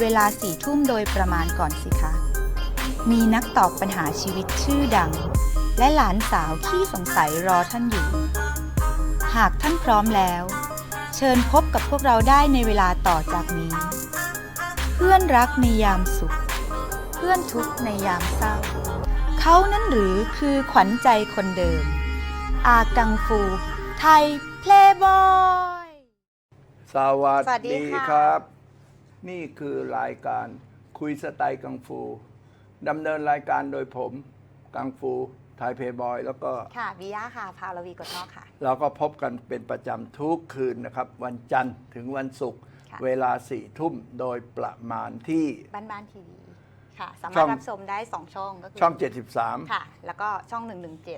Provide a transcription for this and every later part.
เวลาสี่ทุ่มโดยประมาณก่อนสิคะ มีนักตอบปัญหาชีวิตชื่อดัง และหลานสาวที่สงสัยรอท่านอยู่ หากท่านพร้อมแล้ว เชิญพบกับพวกเราได้ในเวลาต่อจากนี้ เพื่อนรักในยามสุข เพื่อนทุกข์ในยามเศร้า เขานั้นหรือคือขวัญใจคนเดิม อากังฟู ไทยเพลย์บอย สวัสดีครับ นี่คือรายการคุยสไตล์กังฟูดำเนินรายการโดยผม กังฟูไทยเพย์บอย แล้วก็ค่ะวิยาค่ะ พาวลวีกดนอกค่ะ เราก็พบกันเป็นประจำทุกคืนนะครับ วันจันทร์ถึงวันศุกร์ค่ะ เวลาสี่ทุ่มโดยประมาณที่ บ้านบ้านทีวีค่ะ สาช่มารองถรับชมได้ 2 ช่องก็คืช่อง ค่ะ แล้วก็ช่อง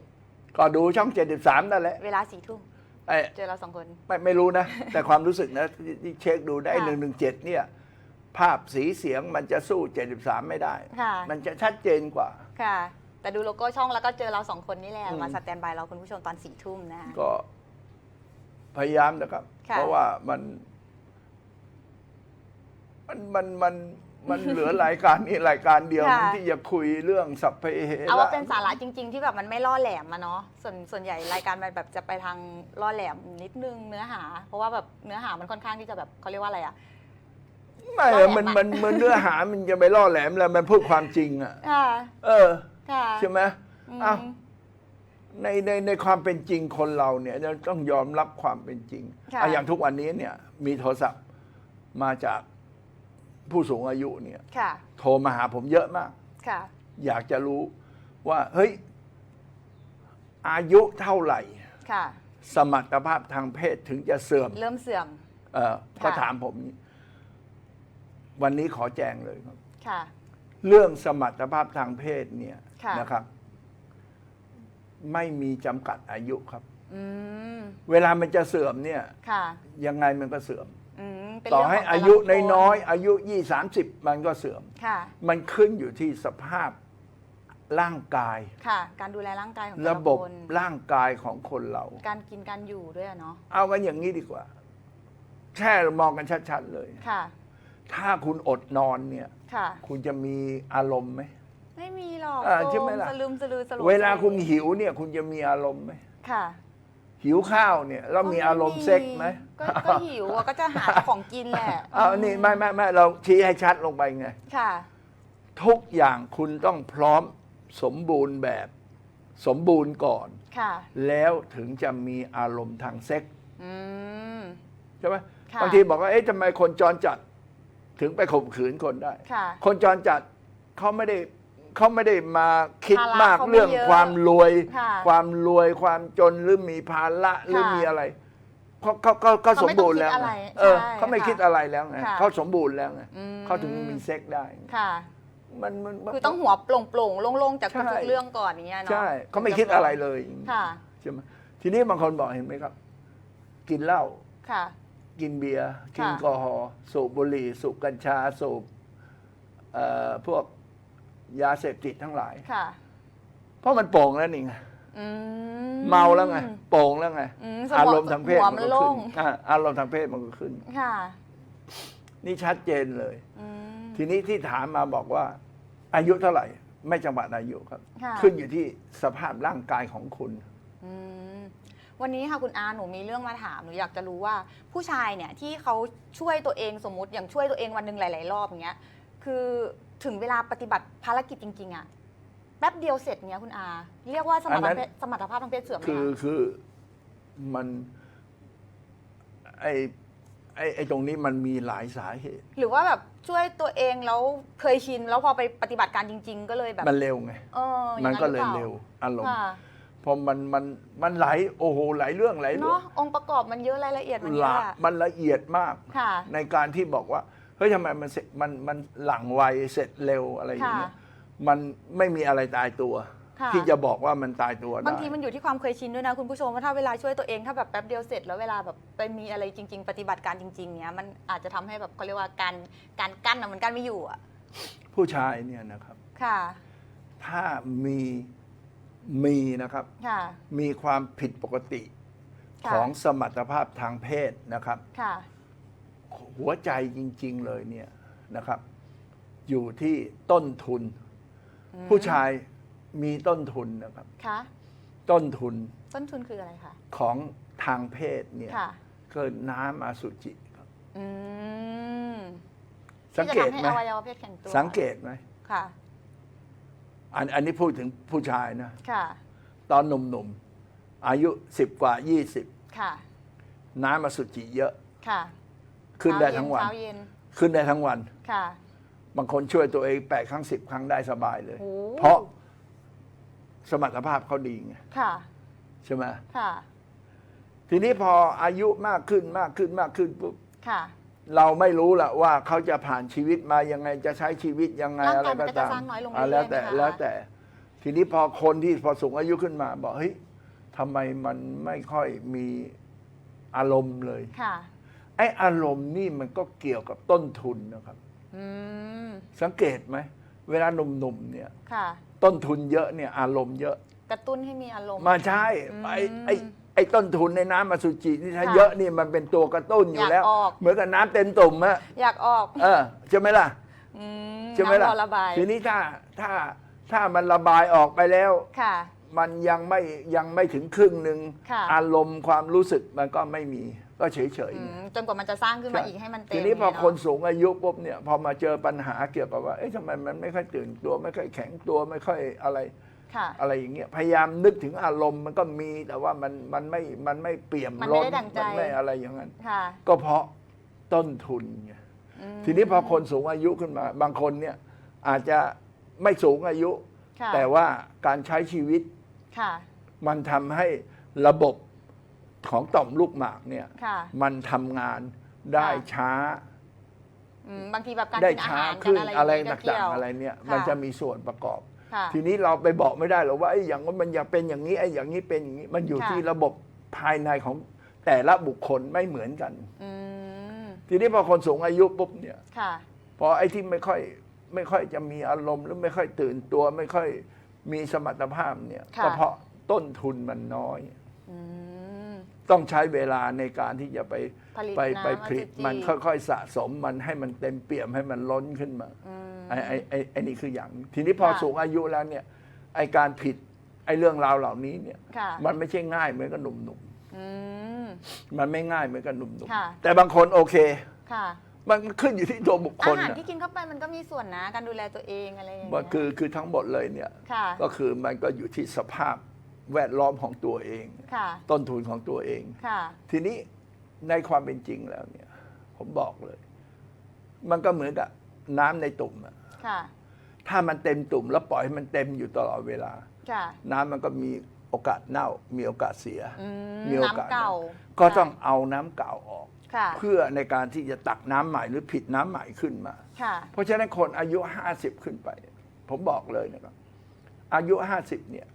73 ก็ดูช่อง 73 นั่นแหละ117เวลาสี่ทุ่มไอ้เจอเราสองคน ไม่ไม่รู้นะ แต่ความรู้สึกนะที่ที่เช็คดูได้ค่ะหนึ่งหนึ่งเจ็ดเนี่ย ภาพสีเสียงมันจะสู้ 73 ไม่ได้ ค่ะ มันจะชัดเจนกว่า ค่ะ แต่ดูโลโก้ช่องแล้วก็เจอเราสองคนนี่แหละอืมมาสแตนบายเราคุณผู้ชมตอนสี่ทุ่มนะคะก็ พยายามนะครับ ค่ะ เพราะว่ามัน มันมันมันมันเหลือรายการนี้รายการเดียวค่ะ ที่จะคุยเรื่องสัพเพเหเอาระว่าเป็นสาระจริง ๆ ที่แบบมันไม่ล่อแหลมมาเนาะส่วนส่วนใหญ่รายการมันแบบจะไปทางล่อแหลมนิดนึงเนื้อหา เพราะว่าแบบเนื้อหามันค่อนข้างที่จะแบบเขาเรียกว่าอะไรอะ ไม่ล่อแหลมมันอะมันมันเนื้อหามันจะไปล่อแหลมแล้วมันพูดความจริงอะ ค่ะเออ ค่ะใช่ไหมอืมอ้าว ในในในความเป็นจริงคนเราเนี่ยจะต้องยอมรับความเป็นจริงค่ะอะอย่างทุกวันนี้เนี่ย มีโทรศัพท์มาจากผู้สูงอายุเนี่ย ค่ะ โทรมาหาผมเยอะมาก ค่ะ อยากจะรู้ว่า เฮ้ย อายุเท่าไหร่ ค่ะ สมรรถภาพทางเพศถึงจะเสื่อมเริ่มเสื่อม เออค่ะก็ถามผม วันนี้ขอแจ้งเลยครับ ค่ะ เรื่องสมรรถภาพทางเพศเนี่ยค่ะ นะครับ ไม่มีจำกัดอายุครับ อืม เวลามันจะเสื่อมเนี่ย ค่ะ ยังไงมันก็เสื่อม อืมเป็นต่อเรื่งให้ขงแต่ละอายุบุคคลน้อยๆอายุยี่สามสิบมันก็เสื่อม ค่ะ มันขึ้นอยู่ที่สภาพร่างกาย ค่ะ การดูแลร่างกายของแต่ระละบบคนร่างกายของคนเรา การกินการอยู่ด้วยอะเนาะ เอากันอย่างนี้ดีกว่าแค่มองกันชัดๆเลย ค่ะ ถ้าคุณอดนอนเนี่ย ค่ะ คุณจะมีอารมณ์ไหม ไม่มีหรอกอ่าใช่ไหมล่ะ สลืมสลือสลบเวลาคุณหิวเนี่ย คุณจะมีอารมณ์ไหมค่ะหิวข้าวเนี่ยเรามีอารมณ์เซ็กไหมก็ก็หิวอะก็จะหาของกินแหละเอานี่ไม่ไม่ไม่เราชี้ให้ชัดลงไปไง ค่ะ ทุกอย่างคุณต้องพร้อมสมบูรณ์แบบ สมบูรณ์ก่อน ค่ะ แล้วถึงจะมีอารมณ์ทางเซ็กอืม ใช่ไหมค่ะ บางทีบอกว่าเอ๊ะทำไมคนจรจัด ถึงไปข่มขืนคนได้ ค่ะ คนจรจัดเขาไม่ได้เขาไม่ได้มาคิดภาระมากเขาไม่เรื่องเยอะความรวย ค่ะความรวยความจนหรือมีภาระหรือค่ะมีอะไรเขาเขาเขาเขาเขาสไม่มบูรณ์แล้วต้องคิดไงอะไรเออใช่เขาไม่ค่ะคิดอะไรแล้วไงค่ะ เขาสมบูรณ์แล้วไงอืมเขาถึงมีเซ็กได้ค่ะ มันมันมัน คือต้องหัวโปร่งโปร่งๆโล่งๆจากใช่ ทุกๆเรื่องก่อนอย่างเงี้ยเนาะใช่เขาไม่คิดอะไรเลยค่ะ ใช่ไหมทีนี้บางคนบอกเห็นไหมครับ กินเหล้าค่ะ กินเบียร์กินค่ะแอลกอฮอล์สูบบุหรี่สูบกัญชาสูบเอ่อพวกยาเสพติดทั้งหลาย ค่ะ เพราะมันโป่งแล้วนี่ไงอืเมาแล้วไงโป่งแล้วไงอืมสมองอารมณ์ทางเพศหัวมันมันก็โล่ขึ้งนอ่าอารมณ์ทางเพศมันก็ขึ้น ค่ะ นี่ชัดเจนเลย อืม ทีนี้ที่ถามมาบอกว่า อายุเท่าไหร่ ไม่จำกัดอายุครับ ค่ะ ขึ้นอยู่ที่สภาพร่างกายของคุณอืม วันนี้ค่ะคุณอาหนูมีเรื่องมาถามหนูอยากจะรู้ว่าผู้ชายเนี่ยที่เขาช่วยตัวเองสมมติอย่างช่วยตัวเองวันหนึ่งหลาย ๆ รอบอย่างเงี้ยคือถึงเวลาปฏิบัติภารกิจจริง ๆอะแป๊บเดียวเสร็จเงี้ยคุณอา เรียกว่าสมรรถอันนั้นเพศสมรรถภาพทางเพศเสื่อมไหมคือคะคือมันไอไอไอตรงนี้มันมีหลายสาเหตุ หรือว่าแบบช่วยตัวเองแล้วเคยชินแล้วพอไปปฏิบัติการจริง ๆ ก็เลยแบบมันเร็วไง เอออางมันก็เลยหอปาเร็วอารมณ์ ค่ะเพราะมันมันมันหลายโอ้โหหลายเรื่องหลายเรื่อเนาะงองค์ประกอบมันเยอะรายละเอียดมันเยละอะอะมันละเอียดมาก ค่ะ ในการที่บอกว่าเฮ้ยทำไมมันเสร็จมันมันหลังไวเสร็จเร็วอะไรอย่างเงี้ยค่ะมันไม่มีอะไรตายตัว ค่ะ ที่จะบอกว่ามันตายตัวได้บางทีมันอยู่ที่ความเคยชินด้วยนะคุณผู้ชมว่าถ้าเวลาช่วยตัวเองถ้าแบบแป๊บเดียวเสร็จแล้วเวลาแบบไปมีอะไรจริง ๆ ปฏิบัติการจริง ๆเนี้ยมันอาจจะทำให้แบบเขาเรียกว่าการการกั้นอะมันกั้นไม่อยู่อะผู้ชายเนี่ยนะครับ ค่ะ ถ้ามี มีนะครับ ค่ะ มีความผิดปกติค่ะ ของสมรรถภาพทางเพศนะครับ ค่ะ หัวใจจริง ๆ เลยเนี่ยนะครับ อยู่ที่ต้นทุนอืมผู้ชายมีต้นทุนนะครับ ค่ะ ต้นทุนต้นทุนคืออะไรคะ ของทางเพศเนี่ยค่ะคือน้ำอสุจิครับอืมสังเกตที่ไหมจะทำให้อวัยวะเพศแข็งตัวสังเกตไหมค่ะ อันอันนี้พูดถึงผู้ชายนะ ค่ะ ตอนหนุ่มๆ อายุสิบกว่า ค่ะ 20 น้ำอสุจิเยอะ ค่ะขึ้นได้ทั้งวัน เช้าเย็นขึ้นได้ทั้งวัน ค่ะ บางคนช่วยตัวเองแปดครั้งสิบครั้งได้สบายเลย โอ้ เพราะสมรรถภาพเขาดีไงค่ะ ใช่ไหมค่ะ ทีนี้พออายุมากขึ้นมากขึ้นมากขึ้นปุ๊บ ค่ะ เราไม่รู้ละว่าเขาจะผ่านชีวิตมายังไงจะใช้ชีวิตยังไงร่างอะไรกายมันก็ก็จะตามสร้างน้อยลงอะเรื่แล้อวยๆไหมคะแต่แล้วแต่ ทีนี้พอคนที่พอสูงอายุขึ้นมา บอกเฮ้ยทำไมมันไม่ค่อยมีอารมณ์เลย ค่ะ ไอ้อารมณ์นี่มันก็เกี่ยวกับต้นทุนนะครับ อืม สังเกตไหมเวลาหนุ่มๆเนี่ย ค่ะ ต้นทุนเยอะเนี่ยอารมณ์เยอะ กระตุ้นให้มีอารมณ์ มาใช่อืมไอ้ไอ้ ไอ้ต้นทุนในน้ำมาสุจินี่ถ้าค่ะเยอะนี่มันเป็นตัวกระตุ้นอยู่แล้ว อยากออก เหมือนกับน้ำเต็มตุ่มอะอยากออกเออใช่ไหมล่ะอืมใช่ไหมล่ะน้ำรอระบายทีนี้ถ้าถ้าถ้ามันระบายออกไปแล้ว ค่ะ มันยังไม่ยังไม่ถึงครึ่งหนึ่งค่ะ อารมณ์ความรู้สึกมันก็ไม่มีก็เฉยเฉยๆอืไงมจนกว่ามันจะสร้างขึ้นมาอีกให้มันเต็มทีนี้พอเยคนสูงอายุปุ๊บเนี่ยพอมาเจอปัญหาเกี่ยวกับว่าเอ๊ะทำไมมันไม่ค่อยตื่นตัว ไม่ค่อยแข็งตัวไม่ค่อยอะไร ค่ะ อะไรอย่างเงี้ยพยายามนึกถึงอารมณ์มันก็มีแต่ว่ามันมันไม่มันไม่เปี่ยมมันไม่ล้นได้ดั่งใจ มันไม่อะไรอย่างนั้น ค่ะ ก็เพราะต้นทุนไงอืม ทีนี้พอคนสูงอายุขึ้นมา บางคนเนี่ยอาจจะไม่สูงอายุ ค่ะ แต่ว่าการใช้ชีวิตค่ะ มันทำให้ระบบของต่อมลูกหมากเนี่ยค่ะมันทำงานได้ค่ะ ช้า อืมบางทีแบบการได้กินอาช้าหารกัขึ้นนอะไรอะไรย่างเงี้ยก็ต่างเกี่ยวๆอะไรเนี่ยค่ะมันจะมีส่วนประกอบ ค่ะทีนี้เราไปบอกไม่ได้หรอกว่าไอ้อย่างว่ามันอยากเป็นอย่างนี้ไอ้อย่างนี้เป็นอย่างนี้มันอยู่ค่ะ ที่ระบบภายในของแต่ละบุคคลไม่เหมือนกัน อืมทีนี้พอคนสูงอายุปุ๊บเนี่ยค่ะ พอไอ้ที่ไม่ค่อยไม่ค่อยจะมีอารมณ์หรือไม่ค่อยตื่นตัว ไม่ค่อยมีสมรรถภาพเนี่ยค่ะ ก็เพราะต้นทุนมันน้อย อืม ต้องใช้เวลาในการที่จะไปผลิตไปน้ำไปผลิตอสุจิมันค่อยๆสะสมมันให้มันเต็มเปี่ยมให้มันล้นขึ้นมาอืมไอ้ไอ้ไอ้ไอ้นี่คืออย่าง ทีนี้พอค่ะ สูงอายุแล้วเนี่ยไอ้การผิดไอ้เรื่องราวเหล่านี้เนี่ยค่ะมันไม่ใช่ง่ายเหมือนกับหนุ่มอืม ๆมันไม่ง่ายเหมือนกับหนุ่มค่ะ ๆแต่บางคนโอเค ค่ะ มันขึ้นอยู่ที่ตัวบุคคอาลหารนะที่กินเข้าไปมันก็มีส่วนนะ การดูแลตัวเองอะไรอย่างว่าเงี้ยคือคือทั้งหมดเลยเนี่ย ค่ะ ก็คือมันก็อยู่ที่สภาพ แวดล้อมของตัวเอง ค่ะต้นทุนของตัวเอง ค่ะ ทีนี้ในความเป็นจริงแล้วเนี่ย ผมบอกเลย มันก็เหมือนกับน้ำในตุ่มอะค่ะ ถ้ามันเต็มตุ่มแล้วปล่อยให้มันเต็มอยู่ตลอดเวลา ค่ะ น้ำมันก็มีโอกาสเน่า มีโอกาสเสีย อืมมีโอกาสน้ำเก่า ก็ต้องเอาน้ำเก่าออก ค่ะ เพื่อในการที่จะตักน้ำใหม่หรือผิดน้ำใหม่ขึ้นมา ค่ะ เพราะฉะนั้นคนอายุห้าสิบขึ้นไป ผมบอกเลยนะครับ อายุห้าสิบเนี่ย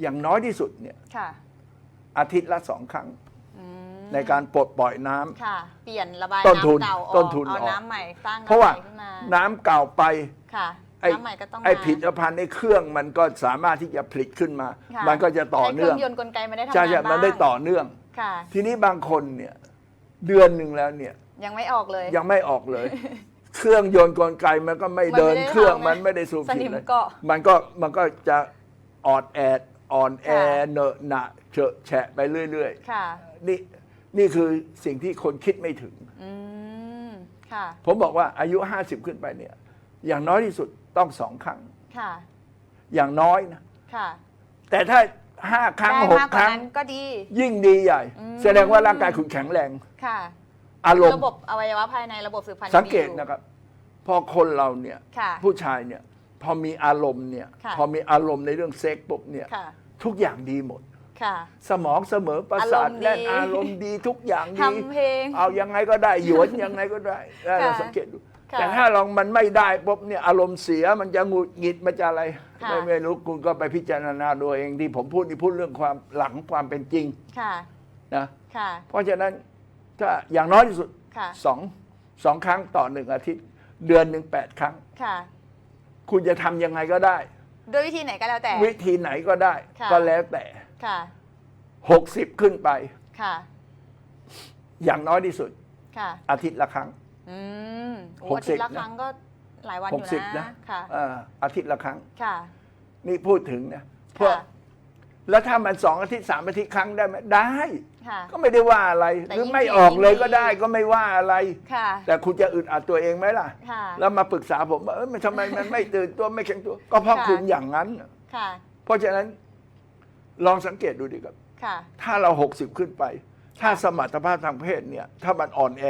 อย่างน้อยที่สุดเนี่ยค่ะอาทิตย์ละสองครั้ง อืมในการปลดปล่อยน้ำ ค่ะ เปลี่ยนระบายต้นทุนำเก่าออกต้นทุนเอาออก น้ำใหม่สร้างเพราะว่าน้ำใหม่ขึ้นมาน้ำเก่าไป ค่ะไอ้ น้ำใหม่ก็ต้องไอ้มาผลิตภัณฑ์ในเครื่องมันก็สามารถที่จะผลิตขึ้นมา ค่ะมันก็จะต่อให้เคเนื่รื่อองงยนต์กลไกไม่ได้ทำใช่งานใช่มันบ้างได้ต่อเนื่อง ค่ะ ทีนี้บางคนเนี่ยเดือนหนึ่งแล้วเนี่ยยังไม่ออกเลย ยังไม่ออกเลย เครื่องยนต์กลไกมันก็ไม่มันไม่เดินได้เครื่องทำไงมันไม่ได้สูบสฉีนิดมเลยเกาะ มันก็มันก็จะอ่อนแอด อ่อนแอค่ะเหนอะหนะเฉอะแฉะไปเรื่อยค่ะ ๆนี่นี่คือสิ่งที่คนคิดไม่ถึง อืม ค่ะ ผมบอกว่าอายุ 50 ขึ้นไปเนี่ย อย่างน้อยที่สุดต้องสองครั้ง ค่ะ อย่างน้อยนะค่ะแต่ถ้าห้าครั้งได้หกมากกคว่ารั้ง นั้นก็ดี ยิ่งดีใหญ่ อืม แสดงว่าร่างกายคุณแข็งแรง ค่ะ อารมระณ์บบอวัยวะภายในระบบสืบพันธุ์สังเกตดีอยู่นะครับ พอคนเราเนี่ย ค่ะ ผู้ชายเนี่ย พอมีอารมณ์เนี่ยค่ะ พอมีอารมณ์ในเรื่องเซ็กส์ปุ๊บเนี่ยค่ะ ทุกอย่างดีหมด ค่ะ สมองเสมอประสาทอารมณ์ดีแน่นอารมณ์ดีทุกอย่างดีทำเพลงเอายังไงก็ได้หยวนยังไงก็ได้เออค่ะสังเกตดู ค่ะแต่ถ้าลองมันไม่ได้ปุ๊บเนี่ยอารมณ์เสียมันจะหงุดหงิดมันจะอะไรค่ะ ไม่ไม่รู้คุณก็ไปพิจารณาดูเองที่ผมพูดนี่พูดเรื่องความหลังความเป็นจริงค่ะ นะค่ะ เพราะฉะนั้นถ้าอย่างน้อยที่สุดค่ะ สองสองครั้งต่อหนึ่งอาทิตย์ เดือนหนึ่งแปดครั้ง ค่ะ คุณจะทำยังไงก็ได้ ด้วยวิธีไหนก็แล้วแต่ วิธีไหนก็ได้ ค่ะ ก็แล้วแต่ค่ะ หกสิบขึ้นไป ค่ะ อย่างน้อยที่สุด ค่ะ อาทิตย์ละครั้ง อืมโอ้หกอาสิทิตบย์ละนะ ครั้งก็หลายวันหอกยู่สิบนะนะค่ะ เอ่ออาทิตย์ละครั้ง ค่ะ นี่พูดถึงนะเพื่อค่ะ แล้วถ้ามันสองอาทิตย์สามอาทิตย์ครั้งได้ไหมได้ ค่ะ ก็ไม่ได้ว่าอะไร แต่หรือยิ่งไม่เขียนออกเลยยิ่งก็ได้ดี ก็ไม่ว่าอะไร ค่ะ แต่คุณจะอึดอัดตัวเองไหมล่ะ ค่ะ แล้วมาปรึกษาผมว่าเออมันทำไมมันไม่ตื่นตัวไม่แข็งตัว ก็เพราะค่ะ คุณอย่างนั้นค่ะ เพราะฉะนั้นลองสังเกตดูดิครับ ค่ะ ถ้าเราหกสิบขึ้นไป ถ้าสมรรถภาพทางเพศเนี่ย ถ้ามันอ่อนแอ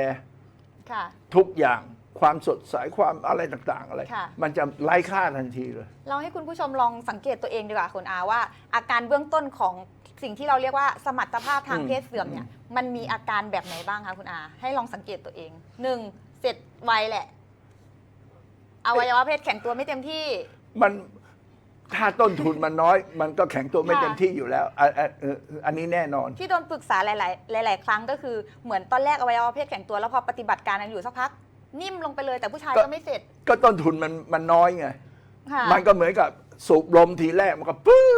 ค่ะ ทุกอย่างความสดใสความอะไรต่าง ๆ อะไร ค่ะ มันจะไร้ค่าทันทีเลย เราให้คุณผู้ชมลองสังเกตตัวเองดีกว่าคุณอาว่า อาการเบื้องต้นของ สิ่งที่เราเรียกว่าสมรรถภาพทางอืมเพศเสื่อมเนี่ยมันมีอาการแบบไหนบ้างคะคุณอา ให้ลองสังเกตตัวเองหนึ่งเสร็จไวแหละอวัยวะเพศแข็งตัวไม่เต็มที่ มันถ้าต้นทุนมันน้อย มันก็แข็งตัวไม่ค่ะเต็มที่อยู่แล้วอะอะเอออันนี้แน่นอน ที่โดนปรึกษาหลาย ๆ หลาย ๆ ครั้งก็คือเหมือนตอนแรกอวัยวะเพศแข็งตัวแล้วพอปฏิบัติการนั้นอยู่สักพัก นิ่มลงไปเลยแต่ผู้ชายก็ก็ไม่เสร็จก็ต้นทุนมันมันน้อยไง ค่ะ มันก็เหมือนกับ สูบลมทีแรกมันก็ปื้อ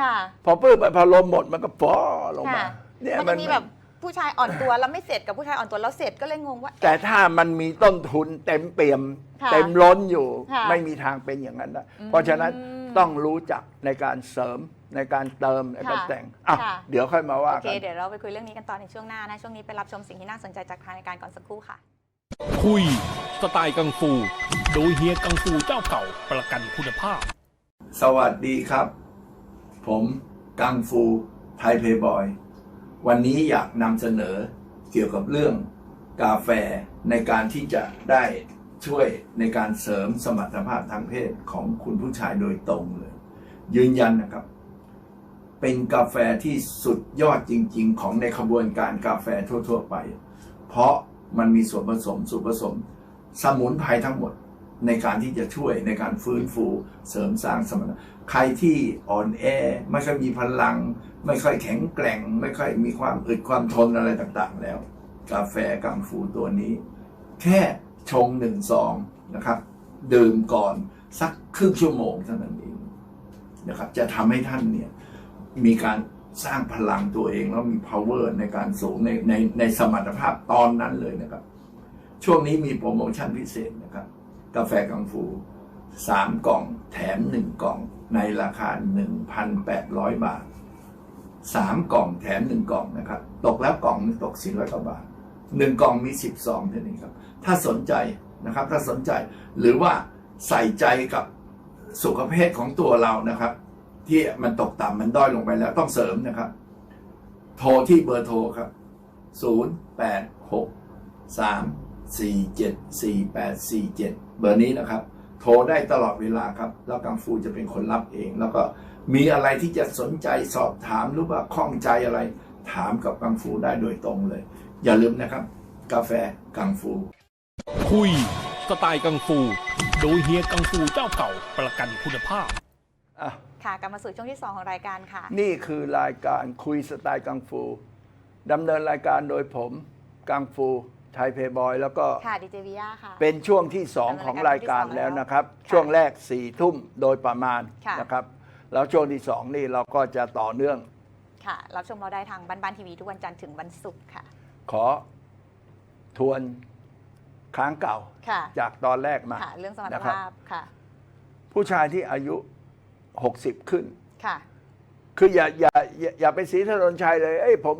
ค่ะพอปื้อไปพอลมหมดมันก็ฟอลงมา ค่ะเนี่ยมันมัจะน มีแบบผู้ชายอ่อนตัวแล้วไม่เสร็จกับผู้ชายอ่อนตัวแล้วเสร็จก็เลยงงว่า แต่ถ้ามันมีต้นทุนเต็มเปี่ยม ค่ะเต็มล้นอยู่ ค่ะไม่มีทางเป็นอย่างนั้นนะอืมเพราะฉะนั้นต้องรู้จักในการเสริมในการเติมในการค่ะแต่งอะค่ะ เดี๋ยวค่อยมาว่าโอเค กัน เดี๋ยวเราไปคุยเรื่องนี้กันตอนในช่วงหน้านะ ช่วงนี้ไปรับชมสิ่งที่น่าสนใจจากทางรายการก่อนสักครู่ค่ะ คุย สไตล์กังฟู โดยเฮียกังฟูเจ้าเก่าประกันคุณภาพ สวัสดีครับ ผมกังฟูไทยเพย์บอย วันนี้อยากนำเสนอเกี่ยวกับเรื่องกาแฟในการที่จะได้ช่วยในการเสริมสมรรถภาพทางเพศของคุณผู้ชายโดยตรงเลย ยืนยันนะครับ เป็นกาแฟที่สุดยอดจริง ๆ ของในขบวนการกาแฟทั่ว ๆ ไป เพราะมันมีส่วนผสมส่วนผสม สมุนไพรทั้งหมด ในการที่จะช่วยในการฟื้นฟูเสริมสร้างสมรรถใครที่อ่อนแอไม่ค่อยมีพลัง ไม่ค่อยแข็งแกร่ง ไม่ค่อยมีความอึดความทนอะไรต่างๆ แล้ว กาแฟกังฟูตัวนี้ แค่ชงหนึ่งซองนะครับดื่มก่อนสักครึ่งชั่วโมงเท่านั้นเองนะครับจะทำให้ท่านเนี่ยมีการสร้างพลังตัวเองแล้วมี power ในการสูงในในในสมรรถภาพตอนนั้นเลยนะครับ ช่วงนี้มีโปรโมชั่นพิเศษนะครับ กาแฟกังฟู 3 กล่องแถม 1 กล่องในราคา 1,800 บาท 3 กล่องแถม 1 กล่องนะครับ ตกแล้วกล่องหนึงตก400กว่าบาท 1 กล่องมี10ซองเท่านี้ครับ ถ้าสนใจนะครับถ้าสนใจหรือว่าใส่ใจกับสุขภาพของตัวเรานะครับ ที่มันตกต่ำมันด้อยลงไปแล้วต้องเสริมนะครับ โทรที่เบอร์โทรครับ 0 8 6 3 4 7 4 8 4 7 เบอร์นี้นะครับ โทรได้ตลอดเวลาครับ แล้วกังฟูจะเป็นคนรับเอง แล้วก็มีอะไรที่จะสนใจสอบถามหรือว่าข้องใจอะไร ถามกับกังฟูได้โดยตรงเลย อย่าลืมนะครับ กาแฟกังฟู คุยสไตล์กังฟู โดยเฮียกังฟูเจ้าเก่าประกันคุณภาพอะค่ะกลับมาสู่ช่วงที่ 2 ของรายการค่ะ นี่คือรายการคุยสไตล์กังฟูดำเนินรายการโดยผมกังฟู ไทยเพย์บอยแล้วก็ค่ะดีเจวิยาค่ะ เป็นช่วงที่สองดำเนินของรารายยกาการรที่สองแล้วแล้วนะครับค่ะช่วงแรกสี่ทุ่มโดยประมาณค่ะ นะครับ แล้วช่วงที่สองนี่เราก็จะต่อเนื่อง ค่ะ รับชมเราได้ทางบ้านบ้านทีวีทุกวันจันทร์ถึงวันศุกร์ค่ะ ขอทวนค้างเก่า ค่ะ จากตอนแรกมาค่ะ เรื่องสมรรถนะครับภาพค่ะ ผู้ชายที่อายุ 60 ขึ้น ค่ะ คืออย่าอย่าอย่าอย่าไปสีถนนชัยเลย เอ้ยผม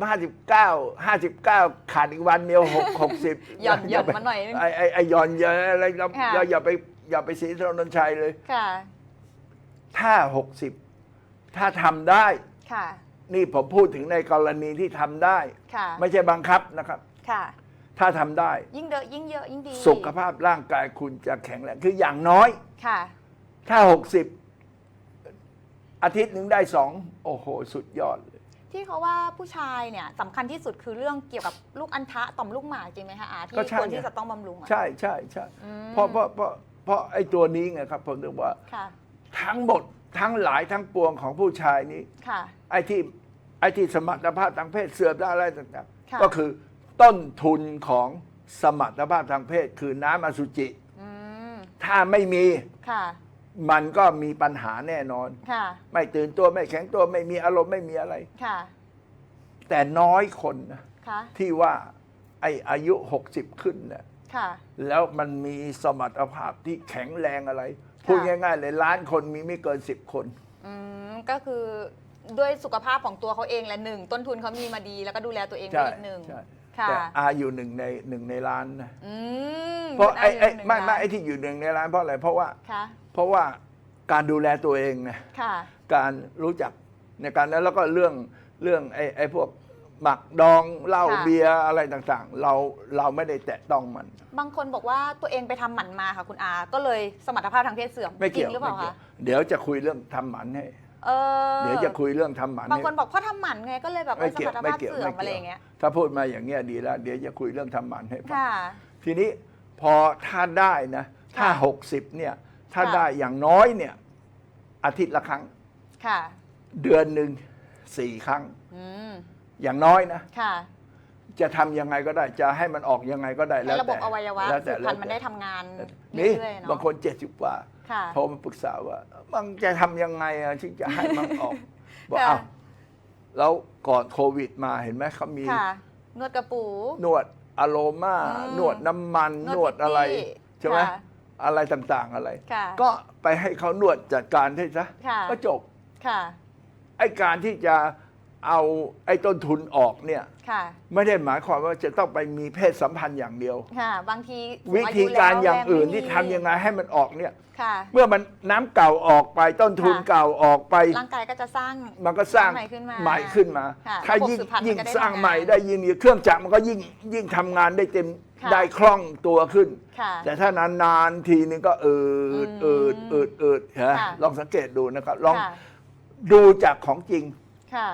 59 59 ขาดอีกวันเดียว6 60หย่อนหย่อนมาหน่อยนึงไอ้ไอ้ไอ้หย่อนเยอะอะไรเราค่ะ เราอย่าไปอย่าไปสีถนนชัยเลย ค่ะ ถ้า 60 ถ้าทำได้ ค่ะ นี่ผมพูดถึงในกรณีที่ทำได้ ค่ะ ไม่ใช่บังคับนะครับ ค่ะ ถ้าทำได้ ยิ่งเยอะยิ่งเยอะยิ่งดีสุขภาพร่างกายคุณจะแข็งแรงคืออย่างน้อย ค่ะ ถ้า 60 อาทิตย์หนึ่งได้สองโอ้โห สุดยอดเลย ที่เขาว่าผู้ชายเนี่ยสำคัญที่สุดคือเรื่องเกี่ยวกับลูกอัณฑะต่อมลูกหมากจริงไหมคะอาที่ก็ใช่ควรที่ไง จะต้องบำรุงอะใช่ใช่ใช่อืมเพราะเพราะเพราะเพราะไอ้ตัวนี้ไงครับผมถึงว่า ค่ะทั้งหมดทั้งหลายทั้งปวงของผู้ชายนี้ ค่ะ ไอ้ที่ไอ้ที่สมรรถภาพทางเพศเสื่อมได้อะไรต่างค่ะ ๆก็คือต้นทุนของสมรรถภาพทางเพศ คือน้ำอสุจิ อืมถ้าไม่มีค่ะ มันก็มีปัญหาแน่นอน ค่ะ ไม่ตื่นตัวไม่แข็งตัวไม่มีอารมณ์ไม่มีอะไร ค่ะ แต่น้อยคนนะค่ะ ที่ว่าไอ้อายุ 60 ขึ้นเนี่ยค่ะ แล้วมันมีสมรรถภาพที่แข็งแรงอะไร พูดง่ายๆเลยล้านคนมีไม่เกิน 10 คน อืม ก็คือด้วยสุขภาพของตัวเขาเองแหละหนึ่ง ต้นทุนเขามีมาดี แล้วก็ดูแลตัวเองด้วใช่ยอีกหนึ่ง ใช่ค่ะ แต่อาอยู่หนึ่งในหนึ่งในล้านนะ อืมเพราะไอ้ไอ้คุณาไม่ไม่ยู่ไอ้ที่อยู่หนึ่งในล้านเพราะอะไรเพราะว่า ค่ะ เพราะว่าการดูแลตัวเองไงค่ะ การรู้จักในการนั้นแล้วก็เรื่องเรื่องไอ้ไอ้พวกหมักดองเหล้าค่ะ เบียร์อะไรต่างๆ เราเราไม่ได้แตะต้องมัน บางคนบอกว่าตัวเองไปทำหมันมาค่ะคุณอา ก็เลยสมรรถภาพทางเพศเสื่อมไม่จริเกี่ยวงหรือเปล่าไม่กี่ยคะวเดี๋ยวจะคุยเรื่องทำหมันให้ เออเดี๋ยวจะคุยเรื่องทำหมันบางให้ คนบอกเพราะทำหมันไงก็เลยแบบไม่เออสเกี่ยมรวรถไม่ภาพเกี่ยวเสื่อไม่มอะไรเกี่อยย่างเงี้วยถ้าพูดมาอย่างเงี้ยดีแล้ว เดี๋ยวจะคุยเรื่องทำหมันให้ฟังค่ะ ทีนี้พอถ้าได้นะ ถ้าค่ะหกสิบเนี่ย ถ้าค่ะ ได้อย่างน้อยเนี่ย อาทิตย์ละครั้ง ค่ะ เดือนหนึ่งสี่ครั้ง อืม อย่างน้อยนะ ค่ะ จะทำยังไงก็ได้ จะให้มันออกยังไงก็ได้ให้แล้วระบบแต่อวัยวะแล้วสืแต่บพันธุ์มันได้แล้วแต่ทำงานนี่เรื่อยๆเนาะ บางคนเจ็ดสิบกว่าค่ะ โทรมาปรึกษาว่ามันจะทำยังไงอะที่จะให้มันออก บอกค่ะ อ้าวแล้วก่อนโควิดมาเห็นไหมเขามี ค่ะ นวดกระปู นวดอะโรมา อืมนวดน้ำมัน นนววดดอะไรพิตตี้ใช่ไหมค่ะ อะไรต่างๆอะไร ค่ะก็ไปให้เขานวดจัดการให้ซะค่ะ ก็จบค่ะ ไอ้การที่จะเอาไอ้ต้นทุนออกเนี่ย ค่ะ ไม่ได้หมายความว่าจะต้องไปมีเพศสัมพันธ์อย่างเดียว ค่ะ บางทีสูวิอธียุการแล้วอย่างอื่นแรที่ไม่ทำยังไงให้มันออกเนี่ย ค่ะ เมื่อมันน้ำเก่าออกไปต้นทุนค่ะ เก่าออกไป ร่างกายก็จะสร้าง มันก็สร้างใหม่ขึ้นมาใหม่ขึ้นมา ค่ะถ้าระบบยิ่งสืบพันธุ์มันยิ่งก็ได้สร้างทำงาน ใหม่ได้ยิ่งดีเครื่องจักรมันก็ยิ่งยิ่งทำงานได้เต็ม ค่ะได้คล่องตัวขึ้น ค่ะแต่ถ้านานๆทีนึงก็เอืดอือืมดอืดอืดฮะค่ะ ลองสังเกตดูนะครับ ลองค่ะดูจากของจริง ค่ะ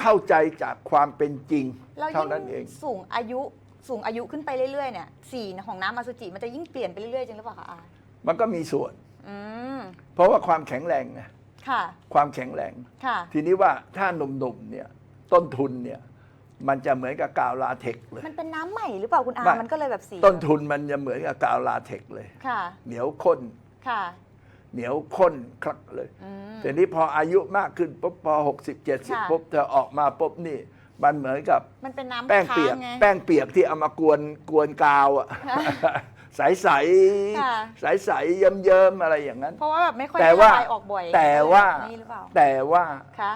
เข้าใจจากความเป็นจริง แล้วเท่ายิ่นั้นเองง สูงอายุสูงอายุขึ้นไปเรื่อยๆเนี่ยสีของน้ำอสุจิมันจะยิ่งเปลี่ยนไปเรื่อยๆจริงหรือเปล่าคะอามันก็มีส่วน อืมเพราะว่าความแข็งแรงไงค่ะความแข็งแรง ค่ะ ทีนี้ว่าถ้าหนุ่มๆเนี่ยต้นทุนเนี่ย มันจะเหมือนกับกาวลาเทกซ์เลยมันเป็นน้ำใหม่หรือเปล่าคุณอาไม่มันก็เลยแบบสีต้นทุนมันจะเหมือนกับกาวลาเทกซ์เลย ค่ะ เหนียวข้น ค่ะ เหนียวข้นคลักเลยอืม แต่นี้พออายุมากขึ้นปุ๊บพอหกสิบเจ็ดสิบค่ะ ปุ๊บเธอออกมาปุ๊บนี่ มันเหมือนกับมันเป็นน้ำแป้งเปียก ค้าไง แป้งเปียกที่เอามากวนกวนกาวอะใสใสค่ะ ใสใสๆเยิ้มเยิ้มๆอะไรอย่างนั้น เพราะว่าแบบไม่ค่อยแต่ได้ว่าระบายออกบ่อยแต่ว่า นี่หรือเปล่าแต่ว่า คะ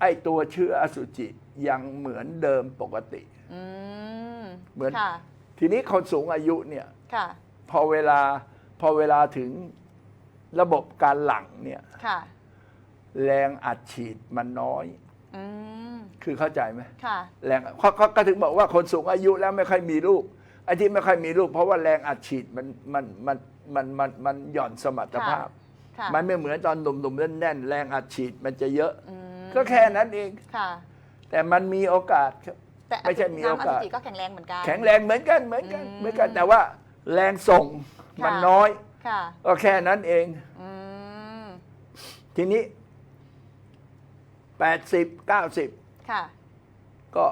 ไอตัวเชื้ออสุจิยังเหมือนเดิมปกติ อืมเหมือน ค่ะทีนี้คนสูงอายุเนี่ย ค่ะ พอเวลาพอเวลาถึงระบบการหลั่งเนี่ยค่ะ แรงอัดฉีดมันน้อย อืมคือเข้าใจไหมค่ะ แรงเขาเขาก็ถึงบอกว่าคนสูงอายุแล้วไม่ค่อยมีลูกไอ้ที่ไม่ค่อยมีลูกเพราะว่าแรงอัดฉีดมันมันมันมันมันมันหย่อนสมรรถภาพ ค่ะ มันไม่เหมือนตอนหนุ่มๆแน่นๆแรงอัดฉีดมันจะเยอะ อืม ก็แค่นั้นเอง ค่ะ แต่มันมีโอกาสครับ แต่ไม่ใช่มีโอกาส น้ำอสุจิก็แข็งแรงเหมือนกัน แข็งแรงเหมือนกันเหมือนกันอืมเหมือนกัน แต่ว่าแรงส่งมันค่ะน้อย ค่ะ ก็แค่นั้นเอง อืม ทีนี้ 80 90ค่ะก็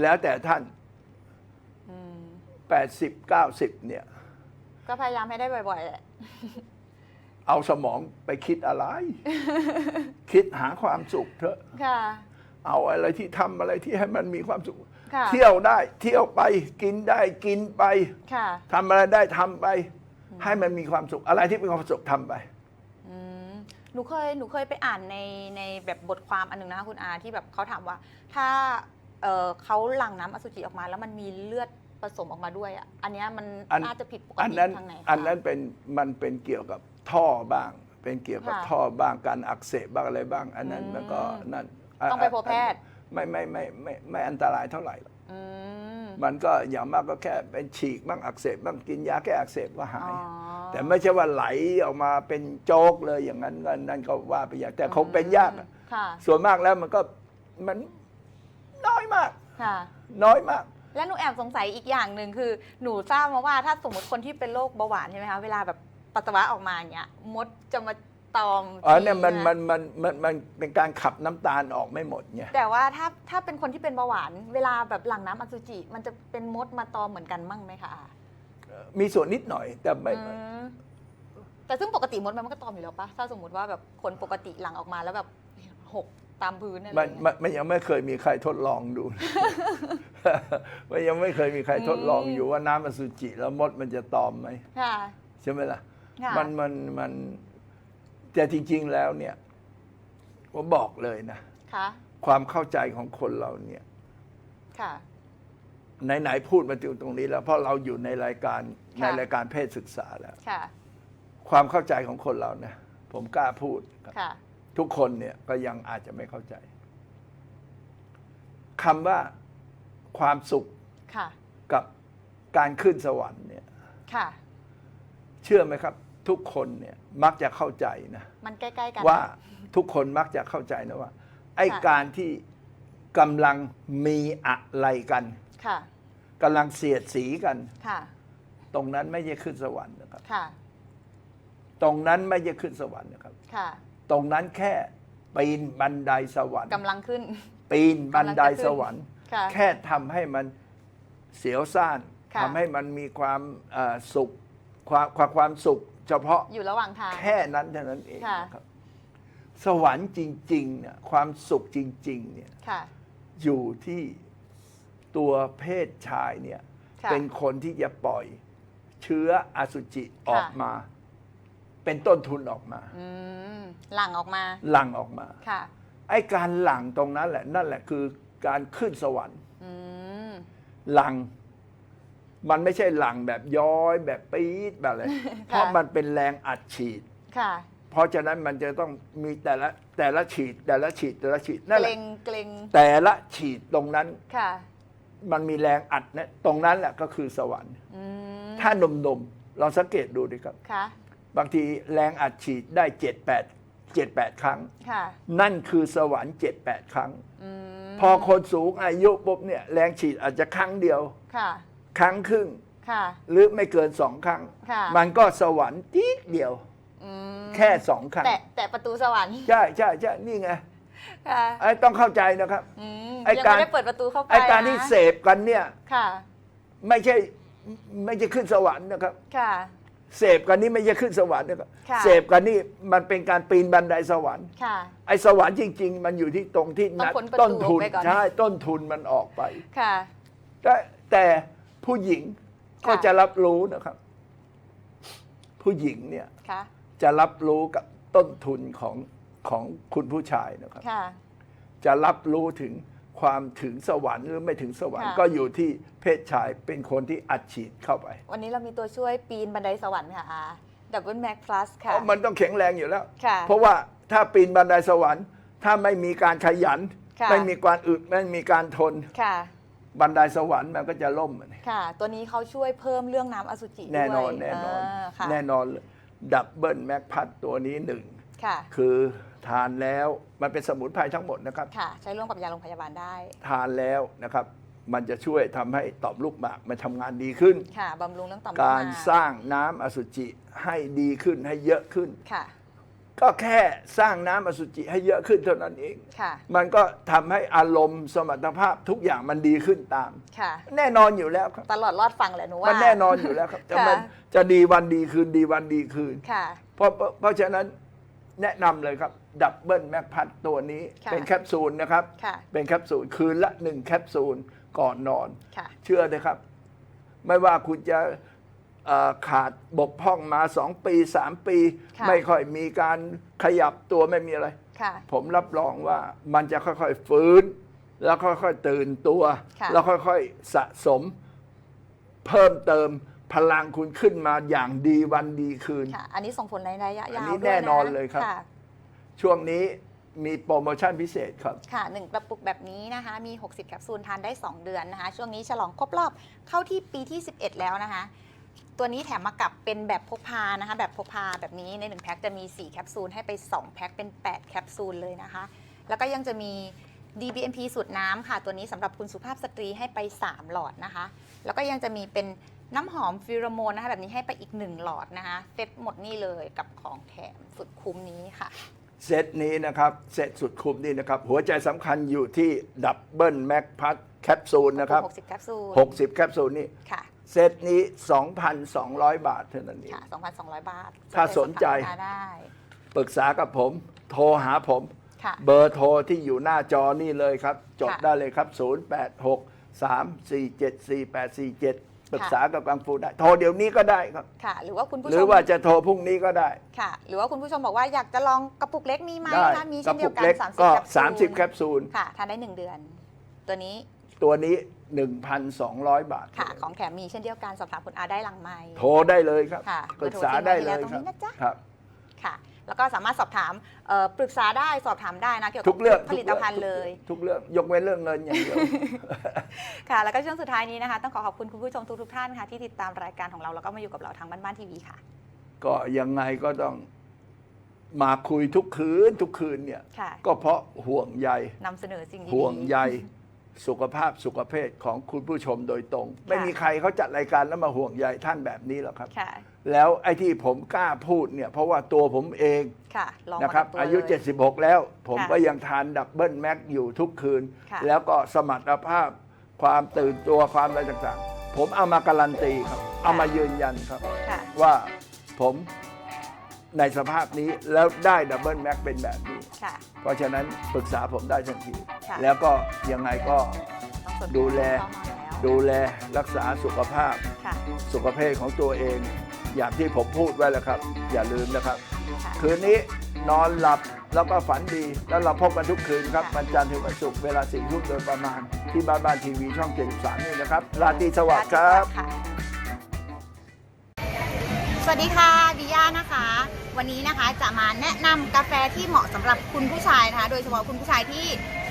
แล้วแต่ท่าน อืม 80 90 เนี่ย ก็พยายามให้ได้บ่อยๆแหละ เอาสมองไปคิดอะไร คิดหาความสุขเถอะ ค่ะ เอาอะไรที่ทำอะไรที่ให้มันมีความสุข ค่ะ เที่ยวได้เที่ยวไปกินได้กินไปค่ะทำอะไรได้ทำไป ให้มันมีความสุขอะไรที่เป็นความสุขทำไป อืมหนูเคยหนูเคยไปอ่านในในแบบบทความอันหนึงนะคะคุณอาที่แบบเขาถามว่า ถ้าเอ่อเขาหลั่งน้ำอสุจิออกมาแล้วมันมีเลือดผสมออกมาด้วยอะอันเนี้ยมันอัน น่าจะผิดปกอันตินั้นทางไหนคะอันนั้นเป็นมันเป็นเกี่ยวกับ ท่อบ้าง เป็นเกี่ยวกับค่ะท่อบ้างการอักเสบบ้างอะไรบ้าง อันนั้นอืมมันก็นั่นต้องไปพบแพทย์ไม่ไม่ไม่ไม่ไม่อันตรายเท่าไหร่หรอกอืมมันก็อย่างมากก็แค่เป็นฉีกบ้างอักเสบบ้างกินยาแก้อักเสบก็หาอ๋ย อ แต่ไม่ใช่ว่าไหลออกมาเป็นโจ๊กเลยอย่างนั้นก็นั่นก็ว่าไปอย่างแต่คงเป็นยากอะค่ะ ส่วนมากแล้วมันก็มันน้อยมาก ค่ะ น้อยมาก และหนูแอบสงสัยอีกอย่างหนึ่งคือ หนูทราบมาว่าถ้าสมมติคนที่เป็นโรคเบาหวานใช่ไหมคะ เวลาแบบ ปัสสาวะออกมาอย่างเงี้ยมดจะมาตอมอ๋อเนี่ยมันทีะมันมันมันมันเป็นการขับน้ำตาลออกไม่หมดไงแต่ว่าถ้าถ้าเป็นคนที่เป็นเบาหวาน เวลาแบบหลั่งน้ำอสุจิ มันจะเป็นมดมาตอมเหมือนกันมั่งไหมคะอามีส่วนนิดหน่อย แต่ไม่ อืมแต่ซึ่งปกติมดมันก็ตอมอยู่แล้วปะถ้าสมมติว่าแบบคนปกติหลั่งออกมาแล้วแบบหกตามพื้นอะไรมันเงี้ย มันมันยังไม่เคยมีใครทดลองดู มันยังไม่เคยมีใครทดลองอืมอยู่ว่าน้ำอสุจิแล้วมดมันจะตอมไหมค่ะ ใช่ไหมล่ะ ค่ะมันมันมันแต่จริง ๆ แล้วเนี่ยผมบอกเลยนะ ค่ะความเข้าใจของคนเราเนี่ย ค่ะ ไหนๆพูดมาถึงตรงนี้แล้ว เพราะเราอยู่ในรายการค่ะ ในรายการเพศศึกษาแล้ว ค่ะ ความเข้าใจของคนเราเนี่ยผมกล้าพูดครับค่ะ ทุกคนเนี่ยก็ยังอาจจะไม่เข้าใจคำว่าความสุขค่ะ กับการขึ้นสวรรค์เนี่ย ค่ะ เชื่อไหมครับ ทุกคนเนี่ยมักจะเข้าใจนะมันใกล้ๆกันว่าทุกคนมักจะเข้าใจนะว่า ไอ้ค่ะการที่กำลังมีอะไรกันค่ะกำลังเสียดสีกันค่ะ ตรงนั้นไม่ใช่ขึ้นสวรรค์นะครับค่ะตรงนั้นไม่ใช่ขึ้นสวรรค์นะครับค่ะ ตรงนั้นแค่ปีนบันไดสวรรค์กำลังขึ้น ปีนบันไดสวรรค์ค่ะแค่ทำให้มันเสียวซ่านค่ะทำให้มันมีความเอ่อสุขความความความสุข เฉพาะอยู่ระหว่างทาง แค่นั้นเท่านั้นเองค่ะนะครับ สวรรค์จริงๆเนี่ยความสุขจริง ๆ เนี่ย ค่ะ อยู่ที่ตัวเพศชายเนี่ย ค่ะเป็นคนที่จะปล่อยเชื้ออสุจิออกค่ะ มา เป็นต้นทุนออกมา อืมหลั่งออกมา หลั่งออกมา ค่ะ ไอ้การหลั่งตรงนั้นแหละ นั่นแหละคือการขึ้นสวรรค์ อืม หลัง มันไม่ใช่หลังแบบย้อยแบบปี๊ดแบบอะไรเพราะมันเป็นแรงอัดฉีด ค่ะ เพราะฉะนั้นมันจะต้องมีแต่ละแต่ละฉีด แต่ละฉีดแต่ละฉีดนั่นเกแหรละงเกรงแต่ละฉีดตรงนั้นค่ะ มันมีแรงอัดนะตรงนั้นแหละก็คือสวรรค์ อืมถ้าหนุ่มๆลองสังเกตดูดิครับ ค่ะ บางทีแรงอัดฉีดได้เจ็ดแปดเจ็ดแปดครั้ง ค่ะ นั่นคือสวรรค์เจ็ดแปดครั้ง อืมพอคนสูงอายุปุ๊บเนี่ยแรงฉีดอาจจะครั้งเดียว ค่ะ ครั้งครึ่ง ค่ะ หรือไม่เกินสองครั้ง ค่ะ มันก็สวรรค์ทีเดียว อืมแค่สองครั้ง แต่แต่ประตูสวรรค์ใช่ใช่ใช่นี่ไงค่ะไอ้ต้องเข้าใจนะครับ อืมไอ้ยังการ ไม่ได้เปิดประตูเข้าไปไอ้การที่นะเสพกันเนี่ยค่ะ ไม่ใช่ไม่ใช่ขึ้นสวรรค์นะครับ ค่ะ เสพกันนี่ไม่ใช่ขึ้นสวรรค์นะครับค่ะ เสพกันนี่มันเป็นการปีนบันไดสวรรค์ค่ะ ไอ้สวรรค์จริง ๆ มันอยู่ที่ตรงที่ต้องนัดพ้นประตูต้นทุนออกไปก่อน ใช่ต้นทุนมันออกไป ค่ะ แต่แต่ ผู้หญิงก็ค่ะจะรับรู้นะครับ ผู้หญิงเนี่ยค่ะจะรับรู้กับต้นทุนของของคุณผู้ชายนะครับ ค่ะ จะรับรู้ถึงความถึงสวรรค์หรือไม่ถึงสวรรค์ ค่ะ ก็อยู่ที่เพศชายเป็นคนที่อัดฉีดเข้าไปวันนี้เรามีตัวช่วยปีนบันไดสวรรค์ค่ะอาดับเบิลแม็กพลัสค่ะ เพราะมันต้องแข็งแรงอยู่แล้ว ค่ะ เพราะว่าถ้าปีนบันไดสวรรค์ ถ้าไม่มีการขยัน ค่ะ ไม่มีการอึดไม่มีการทน ค่ะ บันไดสวรรค์มันก็จะล่มอะนี่ค่ะ ตัวนี้เขาช่วยเพิ่มเรื่องน้ำอสุจิแน่นอนด้วยแน่นอนาค่ะแน่นอนดับเบิลแม็กพัดตัวนี้หนึ่งค่ะ คือทานแล้วมันเป็นสมุนไพรทั้งหมดนะครับ ค่ะ ใช้ร่วมกับยาโรงพยาบาลได้ ทานแล้วนะครับ มันจะช่วยทำให้ต่อมลูกหมากมันทำงานดีขึ้น ค่ะบำรุงเรื่องต่อมการลูหมสร้างน้ำอสุจิให้ดีขึ้นให้เยอะขึ้น ค่ะ ก็แค่สร้างน้ำอสุจิให้เยอะขึ้นเท่านั้นเอง ค่ะ มันก็ทำให้อารมณ์สมรรถภาพทุกอย่างมันดีขึ้นตาม ค่ะ แน่นอนอยู่แล้วครับ ตลอดรอดฟังแหละหนูว่า มันแน่นอนอยู่แล้วครับแต่มันค่ะจะดีวันดีคืนดีวันดีคืน ค่ะเพราะเพราะเพราะฉะนั้นแนะนำเลยครับดับเบิลแม็กพัดตัวนี้ค่ะเป็นแคปซูลนะครับ ค่ะเป็นแคปซูลคืนละหนึ่งแคปซูลก่อนนอน ค่ะ เชื่อเลยครับ ไม่ว่าคุณจะ เอ่อขาดบกพร่องมาสองปีสามปี ค่ะ ไม่ค่อยมีการขยับตัวไม่มีอะไร ค่ะ ผมรับรองว่ามันจะค่อยๆฟื้น แล้วค่อยๆตื่นตัว ค่ะ แล้วค่อยๆสะสม เพิ่มเติมพลังคุณขึ้นมาอย่างดีวันดีคืน ค่ะ อันนี้ส่งผลในระยะอัยานวนี้ด้วยะแน่นอนเลยครับค่ะช่วงนี้มีโปรโมชั่นพิเศษครับ ค่ะหนึ่งกระปุกแบบนี้นะคะ มี 60 แคปซูลทานได้ 2 เดือนนะคะ ช่วงนี้ฉลองครบรอบเข้าที่ปีที่ 11 แล้วนะคะ ตัวนี้แถมมากับเป็นแบบพกพานะคะ แบบพกพาแบบนี้ใน1แพ็คจะมี 4 แคปซูลให้ไป 2 แพ็คเป็น 8 แคปซูลเลยนะคะ แล้วก็ยังจะมี DBNP สูตรน้ำค่ะ ตัวนี้สำหรับคุณสุภาพสตรีให้ไป 3 หลอดนะคะ แล้วก็ยังจะมีเป็นน้ำหอมฟิโรโมนนะคะ แบบนี้ให้ไปอีก 1 หลอดนะคะ เซตหมดนี่เลยกับของแถมสุดคุ้มนี้ค่ะ เซตนี้นะครับ เซตสุดคุ้มนี่นะครับ หัวใจสำคัญอยู่ที่ดับเบิลแม็กพัทแคปซูลนะครับ 60 แคปซูล 60 แคปซูลนี่ ค่ะ เซตนี้ 2,200 บาทเท่านั้นเอง ค่ะ 2,200 บาทถ้าสนใจสอบถามได้ ปรึกษากับผม โทรหาผม ค่ะ เบอร์โทรที่อยู่หน้าจอนี่เลยครับ จดค่ะได้เลยครับ 086 347 4847 ปรึกษากับกังฟูได้ โทรเดี๋ยวนี้ก็ได้ครับ ค่ะ หรือว่าคุณผู้ชมหรือว่าจะโทรพรุ่งนี้ก็ได้ค่ะ หรือว่าคุณผู้ชมบอกว่าอยากจะลองกระปุกเล็กมีไหมได้คะมีกเช่ระนเดีปุยวกกันเล็ก30ก็ แคปซูล30 แคปซูล ค่ะ ทานได้ 1 เดือน ตัวนี้ ตัวนี้ 1,200 บาท ค่ะ ของแถมมีเช่นเดียวกันสอบถามคุณอาได้หลังไมค์โทรได้เลยครับค่ะปรึกษาได้เลยเบอร์โทรครับทิ้งไว้ให้แล้วตรงนี้นะจ๊ะครับ ค่ะ แล้วก็สามารถสอบถามเอ่อปรึกษาได้สอบถามได้นะเกี่ยวกัทุกเรื่องผลิตภัณฑ์เลย ทุกเรื่องยกเว้นเรื่องเงินอย่างเดียว ค่ะ แล้วก็ช่วงสุดท้ายนี้นะคะ ต้องขอขอบคุณคุณผู้ชมทุกๆท่านค่ะที่ติดตามรายการของเรา แล้วก็มาอยู่กับเราทางบ้านบ้านทีวีค่ะ ก็ยังไงก็ต้องมาคุยทุกคืนทุกคืนเนี่ย ค่ะก็เพราะห่วงใยนำเสนอสิ่งดีๆ ห่วงใย สุขภาพสุขภาพของคุณผู้ชมโดยตรง ไม่มีใครเขาจัดรายการแล้วมาห่วงใยท่านแบบนี้หรอกครับ ค่ะ แล้วไอ้ที่ผมกล้าพูดเนี่ยเพราะว่าตัวผมเองค่ะ ลองมานะครับกับตัวอายุ เล 76 แล้ว ผมค่ะก็ยังทานดับเบิลแม็กอยู่ทุกคืน ค่ะ แล้วก็สมรรถภาพ ความตื่นตัวความอะไรต่างๆ ผมเอามาการันตีครับ เอามายืนยันครับ ค่ะ ว่าผมในสภาพนี้แล้วได้ดับเบิลแม็กเป็นแบบนี้ ค่ะ เพราะฉะนั้นปรึกษาผมได้ทันที ค่ะ แล้วก็ยังไงก็ ต้องสนใจดูแล เข้ามาแล้วดูแลรักษาสุขภาพ ค่ะสุขภาพของตัวเอง อย่างที่ผมพูดไว้แล้วครับ อย่าลืมนะครับ ค่ะ คืนนี้นอนหลับแล้วก็ฝันดี แล้วเราพบกันทุกคืนครับค่ะวันจันทร์ถึงวันศุกร์เวลาสี่ทุ่มโดยประมาณ ที่บ้านบ้านทีวีช่อง 73 นี่นะครับ ราตรีสวัสดิ์ครับค่ะ สวัสดีค่ะบิยานะคะ วันนี้นะคะจะมาแนะนำกาแฟที่เหมาะสำหรับคุณผู้ชายนะคะ โดยเฉพาะคุณผู้ชายที่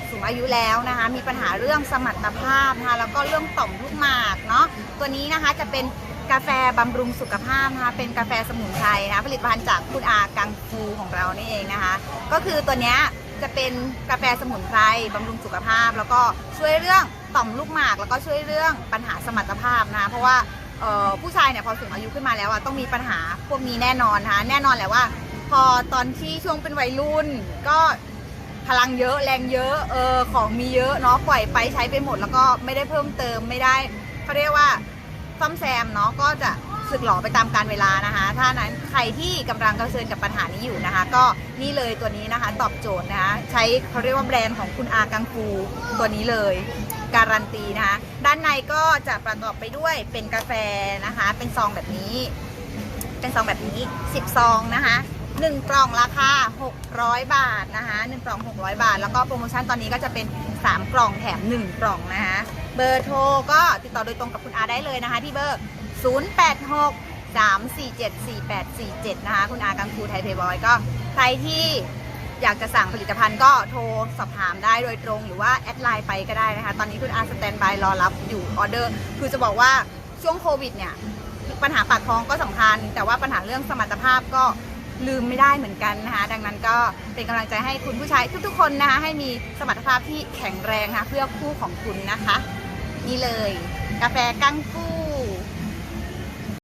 สูงอายุแล้วนะคะ มีปัญหาเรื่องสมรรถภาพนะคะแล้วก็เรื่องต่อมลูกหมากเนาะตัวนี้นะคะจะเป็นกาแฟบำรุงสุขภาพนะคะเป็นกาแฟสมุนไพรนะคะผลิตภัณฑ์จากคุณอากังฟูของเรานี่เองนะคะ ก็คือตัวเนี้ยจะเป็นกาแฟสมุนไพรบำรุงสุขภาพ แล้วก็ช่วยเรื่องต่อมลูกหมาก แล้วก็ช่วยเรื่องปัญหาสมรรถภาพนะคะเพราะว่า ผู้ชายเนี่ยพอสูงอายุขึ้นมาแล้วอะต้องมีปัญหาพวกนี้แน่นอนนะคะแน่นอนแหละว่า พอตอนที่ช่วงเป็นวัยรุ่น ก็พลังเยอะแรงเยอะเออของมีเยอะเนาะปล่อยไปใช้ไปหมดแล้วก็ไม่ได้เพิ่มเติมไม่ได้เขาเรียกว่าซ่อมแซมเนาะก็จะสึกหลอไปตามการเวลานะคะ ถ้านั้นใครที่กำลังเผชิญกับปัญหานี้อยู่นะคะ ก็นี่เลยตัวนี้นะคะตอบโจทย์นะคะใช้เขาเรียกว่าแบรนด์ของคุณอากังฟูตัวนี้เลย การันตีนะคะ ด้านในก็จะประกอบไปด้วยเป็นกาแฟนะคะ เป็นซองแบบนี้ เป็นซองแบบนี้ 10 ซองนะคะ1กล่องราคา 600 บาทนะคะ1กล่อง 600 บาท แล้วก็โปรโมชั่นตอนนี้ก็จะเป็น 3 กล่องแถม 1 กล่องนะคะเบอร์โทรก็ติดต่อโดยตรงกับคุณอาได้เลยนะคะ ที่เบอร์ 086 347 4847 นะคะ คุณอากังฟูไทยเพย์บอยก็ใครที่ อยากจะสั่งผลิตภัณฑ์ก็โทรสอบถามได้โดยตรงหรือว่าแอดไลน์ไปก็ได้นะคะ ตอนนี้คุณอาสแตนบายรอรับอยู่ออเดอร์ คือจะบอกว่าช่วงโควิดเนี่ยปัญหาปากท้องก็สำคัญ แต่ว่าปัญหาเรื่องสมรรถภาพก็ลืมไม่ได้เหมือนกันนะคะ ดังนั้นก็เป็นกำลังใจให้คุณผู้ชายทุกๆคนนะคะ ให้มีสมรรถภาพที่แข็งแรงนะคะเพื่อคู่ของคุณนะคะ นี่เลย กาแฟกั้งฟู